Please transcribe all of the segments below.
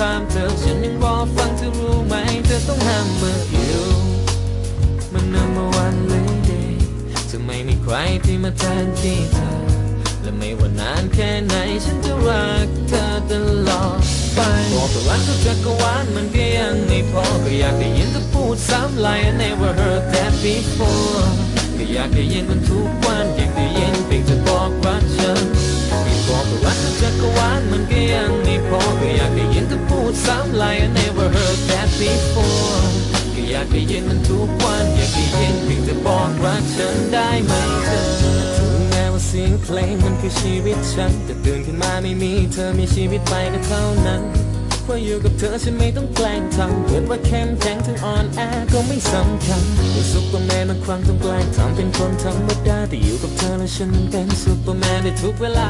นถามเธอฉันยังรอฟังเธอรู้ไหมเธอต้องห้ามเมื่ออยู่มัน number one lady จะไม่มีใครที่มาแทนที่เธอ และไม่ว่านานแค่ไหนฉันจะรักเธอตลอดไปบอกแต่รักทุกจักรวาลมันก็ยังไม่พอก็อยากได้ยินเธอพูดซ้ำ like I never heard that before ก็อยากได้ยินมันทุกวันอยากได้ยินเพียงจะบอกรักฉัน ได้ยินมันทุกวันอยากได้ยินเพียงจะบอกรักฉันได้ไหมเธอถึงแม้ว่าเสียงเพลงมันคือชีวิตฉันแต่ตื่นขึ้นมาไม่มีเธอมีชีวิตใหม่ก็เท่านั้นว่าอยู่กับเธอฉันไม่ต้องแกล้งทำเกิดว่าเข้มแข็งถึงอ่อนแอก็ไม่สำคัญไม่ซุปเปอร์แมนบางครั้งต้องแกล้งทำเป็นคนธรรมดาแต่อยู่กับเธอแล้วฉันเป็นซุปเปอร์แมนในทุกเวลา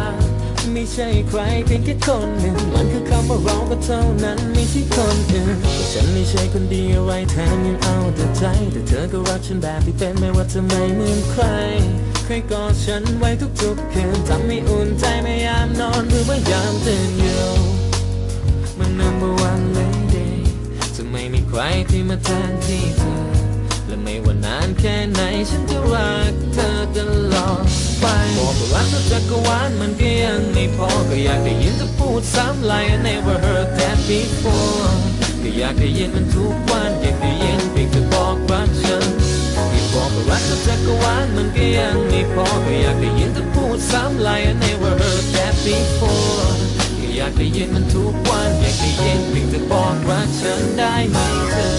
ไม่ใช่ใครเพียงแค่คนหนึ่งมันคือคำว่าเราก็เท่านั้นไม่ใช่คนอื่นแต่ฉันไม่ใช่คนดีอะไรแทนยังเอาแต่ใจ แต่เธอก็รักฉันแบบที่เป็นไม่ว่าเธอไม่เหมือนใครเคยกอดฉันไว้ทุกๆคืนทำให้อุ่นใจไม่ยามนอนหรือว่ายามตื่นอยู่มัน number one lady จะไม่มีใครที่มาแทนที่เธอและไม่ว่านานแค่ไหนฉันจะรักำล I never heard that before ก็อยากได้ยินมันทุกวันอยากได้ยินเพียงแต่บอกว่าฉันที่บอกว่ารักเธอจักรวาลมันก็ยังไม่พอก็อยากได้ยินเธอพูดซ้ำลาย I never heard that before ก็อยากได้ยินมันทุกวันอยากได้ยินเพียงแต่บอกว่าฉันได้ไหมเธอ